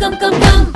Come come come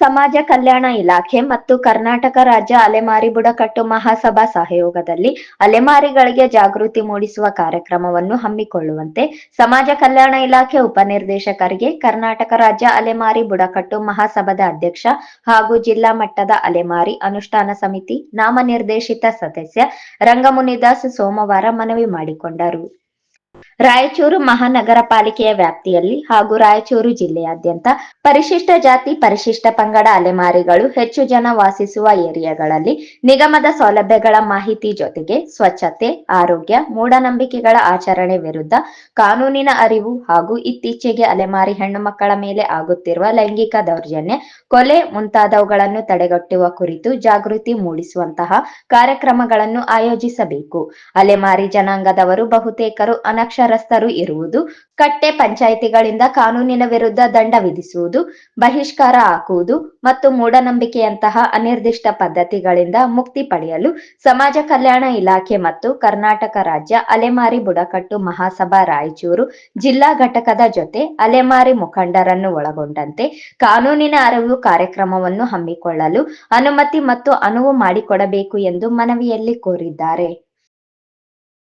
ಸಮಾಜ ಕಲ್ಯಾಣ ಇಲಾಖೆ ಮತ್ತು ಕರ್ನಾಟಕ ರಾಜ್ಯ ಅಲೆಮಾರಿ ಬುಡಕಟ್ಟು ಮಹಾಸಭಾ ಸಹಯೋಗದಲ್ಲಿ ಅಲೆಮಾರಿಗಳಿಗೆ ಜಾಗೃತಿ ಮೂಡಿಸುವ ಕಾರ್ಯಕ್ರಮವನ್ನು ಹಮ್ಮಿಕೊಳ್ಳುವಂತೆ ಸಮಾಜ ಕಲ್ಯಾಣ ಇಲಾಖೆ ಉಪನಿರ್ದೇಶಕರಿಗೆ ಕರ್ನಾಟಕ ರಾಜ್ಯ ಅಲೆಮಾರಿ ಬುಡಕಟ್ಟು ಮಹಾಸಭಾದ ಅಧ್ಯಕ್ಷ ಹಾಗೂ ಜಿಲ್ಲಾ ಮಟ್ಟದ ಅಲೆಮಾರಿ ಅನುಷ್ಠಾನ ಸಮಿತಿ ನಾಮನಿರ್ದೇಶಿತ ಸದಸ್ಯ ರಂಗಮುನಿದಾಸ್ ಸೋಮವಾರ ಮನವಿ ಮಾಡಿಕೊಂಡರು. ರಾಯಚೂರು ಮಹಾನಗರ ಪಾಲಿಕೆಯ ವ್ಯಾಪ್ತಿಯಲ್ಲಿ ಹಾಗೂ ರಾಯಚೂರು ಜಿಲ್ಲೆಯಾದ್ಯಂತ ಪರಿಶಿಷ್ಟ ಜಾತಿ, ಪರಿಶಿಷ್ಟ ಪಂಗಡ ಅಲೆಮಾರಿಗಳು ಹೆಚ್ಚು ಜನ ವಾಸಿಸುವ ಏರಿಯಾಗಳಲ್ಲಿ ನಿಗಮದ ಸೌಲಭ್ಯಗಳ ಮಾಹಿತಿ ಜೊತೆಗೆ ಸ್ವಚ್ಛತೆ, ಆರೋಗ್ಯ, ಮೂಢನಂಬಿಕೆಗಳ ಆಚರಣೆ ವಿರುದ್ಧ ಕಾನೂನಿನ ಅರಿವು ಹಾಗೂ ಇತ್ತೀಚೆಗೆ ಅಲೆಮಾರಿ ಹೆಣ್ಣು ಮಕ್ಕಳ ಮೇಲೆ ಆಗುತ್ತಿರುವ ಲೈಂಗಿಕ ದೌರ್ಜನ್ಯ, ಕೊಲೆ ಮುಂತಾದವುಗಳನ್ನು ತಡೆಗಟ್ಟುವ ಕುರಿತು ಜಾಗೃತಿ ಮೂಡಿಸುವಂತಹ ಕಾರ್ಯಕ್ರಮಗಳನ್ನು ಆಯೋಜಿಸಬೇಕು. ಅಲೆಮಾರಿ ಜನಾಂಗದವರು ಬಹುತೇಕರು ಅನಕ್ಷರಸ್ಥರು ಇರುವುದು, ಕಟ್ಟೆ ಪಂಚಾಯಿತಿಗಳಿಂದ ಕಾನೂನಿನ ವಿರುದ್ಧ ದಂಡ ವಿಧಿಸುವುದು, ಬಹಿಷ್ಕಾರ ಹಾಕುವುದು ಮತ್ತು ಮೂಢನಂಬಿಕೆಯಂತಹ ಅನಿರ್ದಿಷ್ಟ ಪದ್ಧತಿಗಳಿಂದ ಮುಕ್ತಿ ಪಡೆಯಲು ಸಮಾಜ ಕಲ್ಯಾಣ ಇಲಾಖೆ ಮತ್ತು ಕರ್ನಾಟಕ ರಾಜ್ಯ ಅಲೆಮಾರಿ ಬುಡಕಟ್ಟು ಮಹಾಸಭಾ ರಾಯಚೂರು ಜಿಲ್ಲಾ ಘಟಕದ ಜೊತೆ ಅಲೆಮಾರಿ ಮುಖಂಡರನ್ನು ಒಳಗೊಂಡಂತೆ ಕಾನೂನಿನ ಅರಿವು ಕಾರ್ಯಕ್ರಮವನ್ನು ಹಮ್ಮಿಕೊಳ್ಳಲು ಅನುಮತಿ ಮತ್ತು ಅನುವು ಮಾಡಿಕೊಡಬೇಕು ಎಂದು ಮನವಿಯಲ್ಲಿ ಕೋರಿದ್ದಾರೆ.